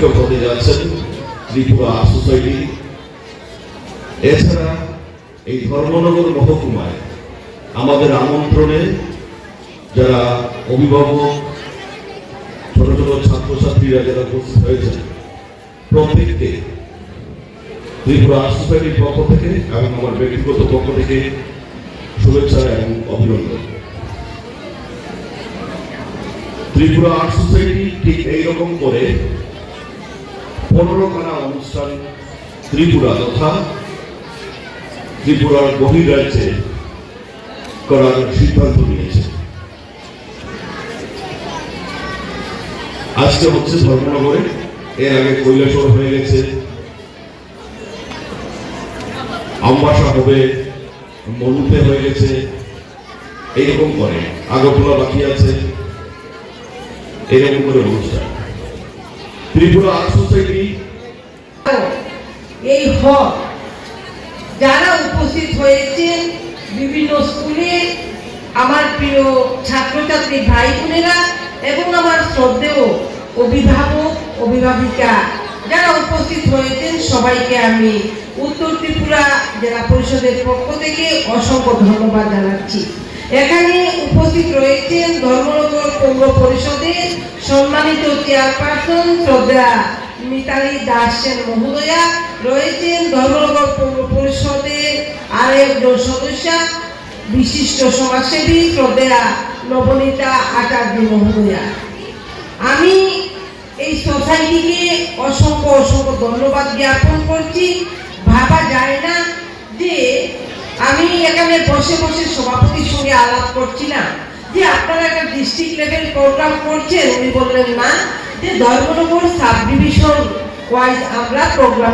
শিক্ষক হতে যাচ্ছেন ত্রিপুরা সোসাইটি। এছাড়া এই ধর্মনগর মহকুমায় আমাদের আমন্ত্রণে যারা অভিভাবক, ছোট ছোট ছাত্রছাত্রীরা যারা উপস্থিত হয়েছেন, প্রত্যেককে ত্রিপুরা সোসাইটির পক্ষ থেকে এবং আমার ব্যক্তিগত পক্ষ থেকে শুভেচ্ছা এবং অভিনন্দন। ত্রিপুরা আর্ট সোসাইটি ঠিক এইরকম করে পনেরো খানা অনুষ্ঠান ত্রিপুরা তথা ত্রিপুরার বহির রাজ্যে করার সিদ্ধান্ত নিয়েছে। আজকে হচ্ছে ধর্মনগরে, এর আগে কৈলাসর হয়ে গেছে। আমবাসা হবে, মনুতে হয়ে গেছে। এইরকম করে, আগরতলা বাকি আছে। এরকম করে অনুষ্ঠান। Tripura art society. এই হল যারা উপস্থিত হয়েছেন বিভিন্ন স্কুলে, আমার প্রিয় ছাত্রছাত্রী ভাই বোনেরা এবং আমার শ্রদ্ধেয় অভিভাবক, অভিভাবিকা, যারা উপস্থিত হয়েছেন, সবাইকে আমি উত্তর ত্রিপুরা জেলা পরিষদের পক্ষ থেকে অসংখ্য ধন্যবাদ জানাচ্ছি। এখানে উপস্থিত রয়েছেন ধর্মনগর পৌর পরিষদের সম্মানিত চেয়ারপারসন শ্রদ্ধা মিতালি দাস সেন মহোদয়া, রয়েছেন ধর্মনগর পৌর পরিষদের আরেকজন সদস্য, বিশিষ্ট সমাজসেবী শ্রদ্ধা নবনীতা আচার্য মহোদয়া। আমি এই সোসাইটিকে অসংখ্য অসংখ্য ধন্যবাদ জ্ঞাপন করছি। ভাবা যায় না যে আমি এখানে বসে বসে সভাপতির সঙ্গে আলাপ করছি না যে আপনারা একটা ডিস্ট্রিক্ট লেভেল প্রোগ্রাম করছেন, উনি বললেন না যে ধর্মনগর সাব ডিভিশন ওয়াইজ আমরা প্রোগ্রামটা